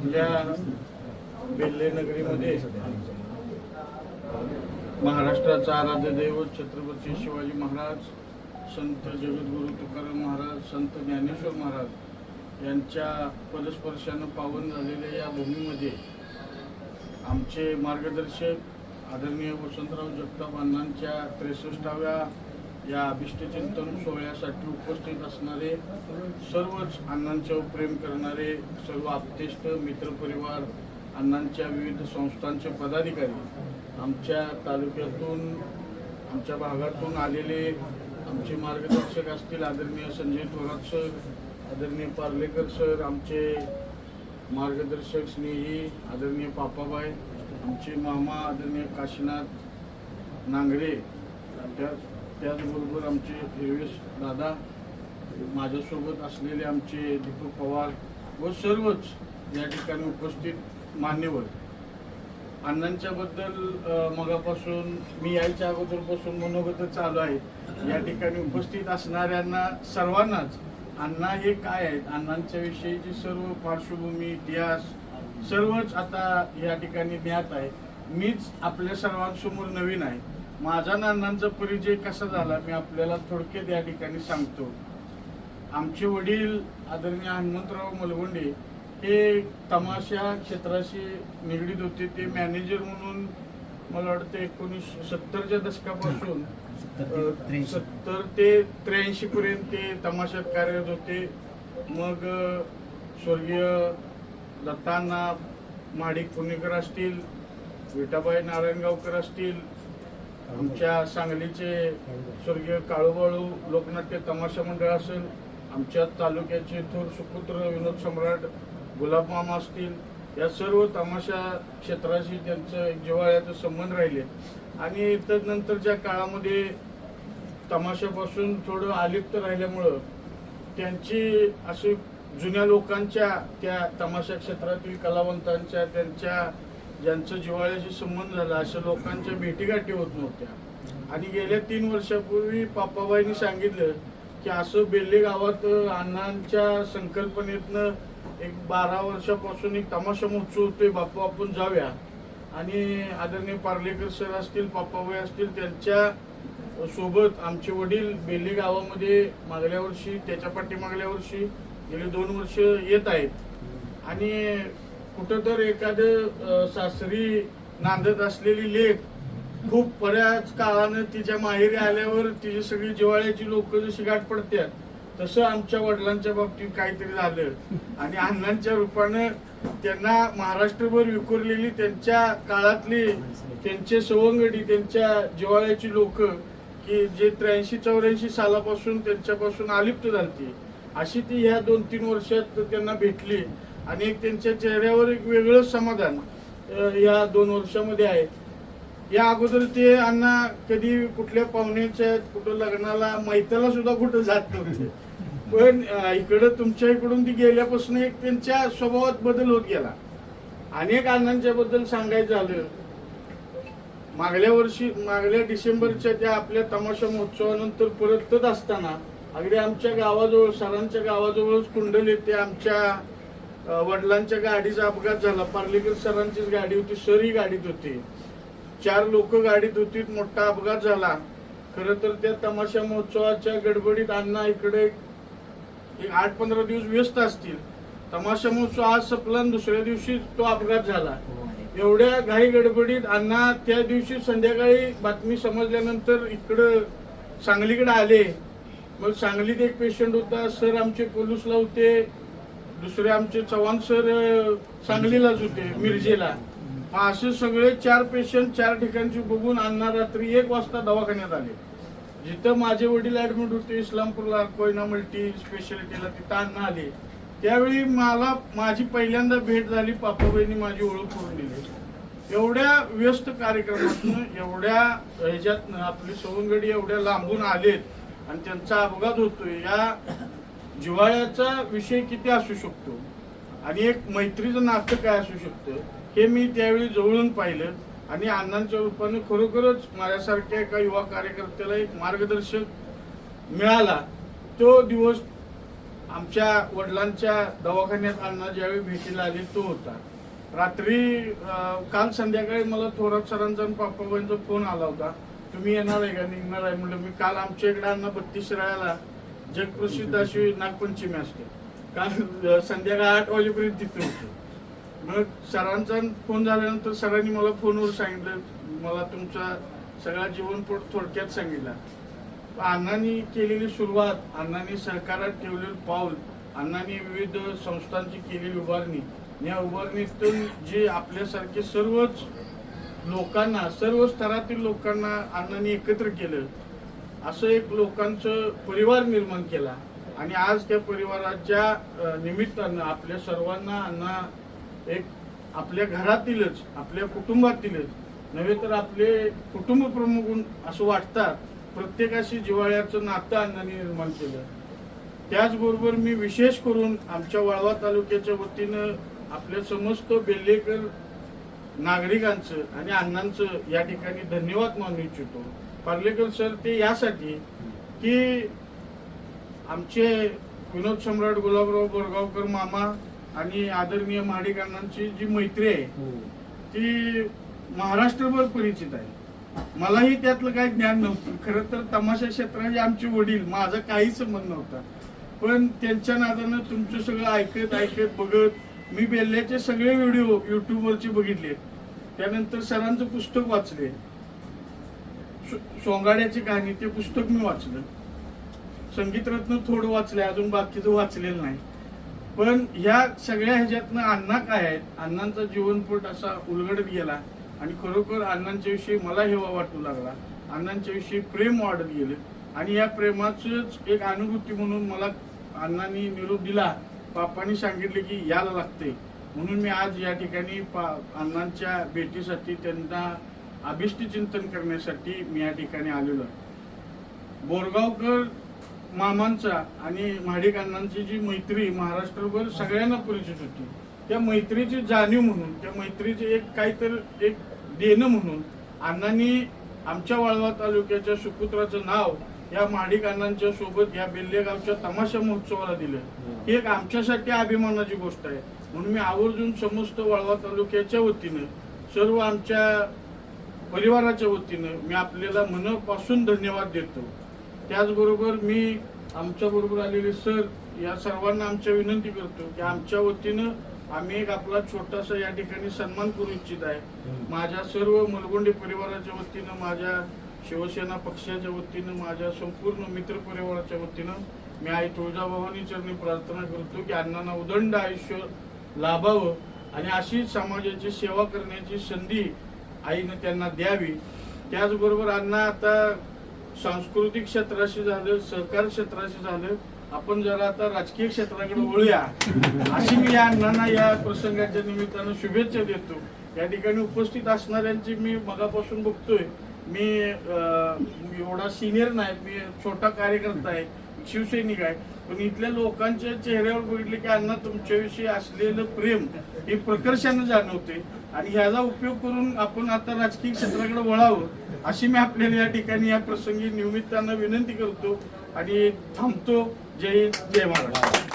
आपल्या बेल्ले नगरीमध्ये महाराष्ट्राचा आराध्य दैवत छत्रपती शिवाजी महाराज संत जगद्गुरु तुकाराम महाराज संत ज्ञानेश्वर महाराज यांच्या पदस्पर्शानं पावन झालेल्या या भूमीमध्ये आमचे मार्गदर्शक आदरणीय वसंतराव जगताप अण्णांच्या त्रेसष्टाव्या या अभिष्टचिंतन सोहळ्यासाठी उपस्थित असणारे सर्वच अण्णांच्यावर प्रेम करणारे सर्व आप्तेष्ट मित्रपरिवार अण्णांच्या विविध संस्थांचे पदाधिकारी आमच्या तालुक्यातून आमच्या भागातून आलेले आमचे मार्गदर्शक असतील आदरणीय संजय थोरात सर आदरणीय पार्लेकर सर आमचे मार्गदर्शक स्नेही आदरणीय पापाबाई आमचे मामा आदरणीय काशीनाथ नांगरे त्या त्याचबरोबर आमचे देवेश दादा माझ्यासोबत असलेले आमचे दीपक पवार व सर्वच या ठिकाणी उपस्थित मान्यवर. अण्णांच्याबद्दल मगापासून मी यायच्या अगोदरपासून मनोगत चालू आहे. या ठिकाणी उपस्थित असणाऱ्यांना सर्वांनाच अण्णा हे काय आहेत? अण्णांच्या विषयीची सर्व पार्श्वभूमी इतिहास सर्वच आता या ठिकाणी ज्ञात आहे. मीच आपल्या सर्वांसमोर नवीन आहे. माझा अण्णांचा परिचय कसा झाला मी आपल्याला थोडक्यात या ठिकाणी सांगतो. आमचे वडील आदरणीय हनुमंतराव मलगोंडे हे तमाशा क्षेत्राशी निगडीत होते. ते मॅनेजर म्हणून मला वाटतं एकोणीस सत्तरच्या दशकापासून सत्तर ते त्र्याऐंशी. पर्यंत ते तमाशात कार्यरत होते. मग स्वर्गीय दत्तांना माडिक पुणेकर असतील विटाबाई नारायणगावकर असतील आमच्या सांगलीचे स्वर्गीय काळूबाळू लोकनाट्य तमाशा मंडळ असेल आमच्या तालुक्याचे थोर सुपुत्र विनोद सम्राट गुलाबमामा असतील या सर्व तमाशा क्षेत्राशी त्यांचं एक जिव्हाळ्याचे संबंध राहिले. आणि तदनंतरच्या काळामध्ये तमाशापासून थोडं अलिप्त राहिल्यामुळं त्यांची अशी जुन्या लोकांच्या त्या तमाशा क्षेत्रातील कलावंतांच्या त्यांच्या ज्यांचं जिव्हाळ्याशी संबंध झाला अशा लोकांच्या भेटीगाठी होत नव्हत्या. आणि गेल्या तीन वर्षापूर्वी पापाबाईंनी सांगितलं की असं बेल्ले गावात अण्णांच्या संकल्पनेतनं एक बारा वर्षापासून एक तमाशा महोत्सव होतोय बापू आपण जाऊया. आणि आदरणीय पार्लेकर सर असतील पापाबाई असतील त्यांच्यासोबत आमचे वडील बेल्ले गावामध्ये मागल्या वर्षी त्याच्या पाठीमागल्या वर्षी गेले दोन वर्ष येत आहेत. आणि कुठं तर एखादं सासरी नांदत असलेली लेख खूप बऱ्याच काळानं तिच्या माहेरी आल्यावर तिची सगळी जिवाळ्याची लोक जशी गाठ पडतात तसं आमच्या वडिलांच्या बाबतीत काहीतरी झालं. आणि अण्णांच्या रूपानं त्यांना महाराष्ट्रभर विखुरलेली त्यांच्या काळातली त्यांचे सवंगडी त्यांच्या जिवाळ्याची लोक की जे त्र्याऐंशी चौऱ्याऐंशी सालापासून त्यांच्यापासून अलिप्त झालती. अशी ती ह्या दोन तीन वर्षात त्यांना भेटली. आणि एक त्यांच्या चेहऱ्यावर एक वेगळं समाधान या दोन वर्षामध्ये आहे. या अगोदर ते अण्णा कधी कुठल्या पाहुण्याच्या कुठं लग्नाला मैत्याला सुद्धा कुठं जात नव्हते. पण इकडं तुमच्या इकडून ती गेल्यापासून एक त्यांच्या स्वभावात बदल होत गेला. अनेक अण्णांच्या बद्दल सांगायचं झालं मागल्या वर्षी मागल्या डिसेंबरच्या त्या आपल्या तमाशा महोत्सवानंतर परतत असताना अगदी आमच्या गावाजवळ सरांच्या गावाजवळच कुंडल येते आमच्या वडिलांच्या गाडीचा अपघात झाला. पार्लेकर सरांचीच गाडी होती सर ही गाडीत होती. चार लोक गाडीत होती मोठा अपघात झाला. खर तर त्या तमाशा महोत्सवाच्या गडबडीत अण्णा इकडे एक आठ पंधरा दिवस व्यस्त असतील. तमाशा महोत्सव आज संपला दुसऱ्या दिवशी तो अपघात झाला. एवढ्या घाई गडबडीत अण्णा त्या दिवशी संध्याकाळी बातमी समजल्यानंतर इकडं सांगलीकडे आले. मग सांगलीत एक पेशंट होता सर आमचे पोलीसला होते. दुसरे आमचे चव्हाण सर सांगलीलाच होते मिरजेला. असे सगळे चार पेशंट चार ठिकाणची बघून अण्णा रात्री एक वाजता दवाखान्यात आले. जिथं माझे वडील ऍडमिट होते इस्लामपूरला कोयना मल्टी स्पेशालिटीला तिथं अण्णा आले. त्यावेळी मला माझी पहिल्यांदा भेट झाली पापाबाईंनी माझी ओळख करून दिली. एवढ्या व्यस्त कार्यक्रमातून एवढ्या ह्याच्यात आपली सवंगडी एवढ्या लांबून आलेत आणि त्यांचा अपघात होतोय या जिव्हाळ्याचा विषय किती असू शकतो? आणि एक मैत्रीचं नातं काय असू शकतं? हे मी त्यावेळी जवळून पाहिलं. आणि अण्णांच्या रूपाने खरोखरच माझ्यासारख्या एका युवा कार्यकर्त्याला एक मार्गदर्शक मिळाला. तो दिवस आमच्या वडिलांच्या दवाखान्यात अण्णा ज्यावेळी भेटीला आले तो होता. रात्री काल संध्याकाळी मला थोरात सरांचा आणि पापाबाईंचा फोन आला होता. तुम्ही येणार आहे का? निघणार आहे म्हणलं मी. काल आमच्या इकडे अण्णा बत्तीस राहायला जगप्रसिद्ध अशी नागपंचमी असते. काल संध्याकाळ आठ वाजेपर्यंत तिथे होतो. मग सरांचा फोन झाल्यानंतर सरांनी मला फोनवर सांगितलं मला तुमचा सगळा जीवनपट थोडक्यात सांगितला. अण्णांनी केलेली सुरुवात अण्णांनी सहकारात ठेवलेलं पाऊल अण्णांनी विविध संस्थांची केलेली उभारणी. या उभारणीतून जे आपल्यासारखे सर्वच लोकांना सर्व स्तरातील लोकांना अण्णांनी एकत्र केलं. असं एक लोकांचं परिवार निर्माण केला. आणि आज त्या परिवाराच्या निमित्तानं आपल्या सर्वांना अण्णा एक आपल्या घरातीलच आपल्या कुटुंबातीलच नव्हे तर आपले कुटुंब प्रमुख असं वाटतात प्रत्येकाशी जिव्हाळ्याचं नातं अण्णांनी निर्माण केलं. त्याचबरोबर मी विशेष करून आमच्या वाळवा तालुक्याच्या वतीनं आपल्या समस्त बेल्लेकर नागरिकांचं आणि अण्णांचं या ठिकाणी धन्यवाद मानू इच्छितो. पार्लेकर सर ते यासाठी की आमचे विनोद सम्राट गुलाबराव बोरगावकर मामा आणि आदरणीय महाडिक अण्णांची जी मैत्री आहे ती महाराष्ट्रभर परिचित आहे. मलाही त्यातलं काही ज्ञान नव्हतं. खरं तर तमाशा क्षेत्राचे आमचे वडील माझा काही संबंध नव्हता. पण त्यांच्या नादानं तुमचं सगळं ऐकत ऐकत बघत मी बेल्ल्याचे सगळे व्हिडिओ युट्यूबवरचे बघितले. त्यानंतर सरांचं पुस्तक वाचले. सोंगाड्याची कहाणी ते पुस्तक मी वाचलं. संगीतरत्न थोडं वाचलंय अजून बाकीचं वाचलेलं नाही. पण ह्या सगळ्या ह्याच्यातनं अण्णा काय आहेत? अण्णांचा जीवनपट असा उलगडत गेला आणि खरोखर अण्णांच्या विषयी मला हेवा वाटू लागला. अण्णांच्या विषयी प्रेम वाढत गेलं आणि या प्रेमाचंच एक अनुभूती म्हणून मला अण्णांनी निरोप दिला. पापांनी सांगितले की यायला लागते म्हणून मी आज या ठिकाणी पा अण्णांच्या भेटीसाठी त्यांना अभिष्ट चिंतन करण्यासाठी मी या ठिकाणी आलेलो आहे. बोरगावकर मामांचा आणि महाडिक अण्णांची जी मैत्री महाराष्ट्रभर सगळ्यांना परिचित होती त्या मैत्रीची जाणीव म्हणून त्या मैत्रीचे एक काहीतरी एक देणं म्हणून अण्णांनी आमच्या वाळवा तालुक्याच्या सुपुत्राचं नाव या महाडिक अण्णांच्या सोबत या बेल्लेगावच्या तमाशा महोत्सवाला दिलं ही एक आमच्यासाठी अभिमानाची गोष्ट आहे. म्हणून मी आवर्जून समस्त वाळवा तालुक्याच्या वतीनं सर्व आमच्या परिवाराच्या वतीनं मी आपल्याला मनापासून धन्यवाद देतो. त्याचबरोबर मी आमच्या बरोबर आलेले सर या सर्वांना आमच्या विनंती करतो की आमच्या वतीनं आम्ही एक आपला छोटासा या ठिकाणी सन्मान करू इच्छित आहे. माझ्या सर्व मलगोंडे परिवाराच्या वतीनं माझ्या शिवसेना पक्षाच्या वतीनं माझ्या संपूर्ण मित्र परिवाराच्या वतीनं मी आई तुळजाभवानी चरणी प्रार्थना करतो की अण्णांना उदंड आयुष्य लाभावं आणि अशी समाजाची सेवा करण्याची संधी आईनं त्यांना द्यावी. त्याचबरोबर अण्णा आता सांस्कृतिक क्षेत्राशी झालं सहकार क्षेत्राशी झालं. आपण जरा आता राजकीय क्षेत्राकडे वळूया. अशी मी या अण्णांना या प्रसंगाच्या निमित्तानं शुभेच्छा देतो. या ठिकाणी उपस्थित असणाऱ्यांची मी मगापासून बघतोय. मी एवढा सिनियर नाही मी छोटा कार्यकर्ता आहे शिवसैनिक आहे. पण इथल्या लोकांच्या चेहऱ्यावर बघितले की अण्णा तुमच्याविषयी असलेलं प्रेम हे प्रकर्षानं जाणवते आणि ह्याचा उपयोग करून आपण आता राजकीय क्षेत्राकडे वळावं अशी मी आपल्याला या ठिकाणी या प्रसंगी निमित्तानं विनंती करतो आणि थांबतो. जय हिंद जय महाराष्ट्र.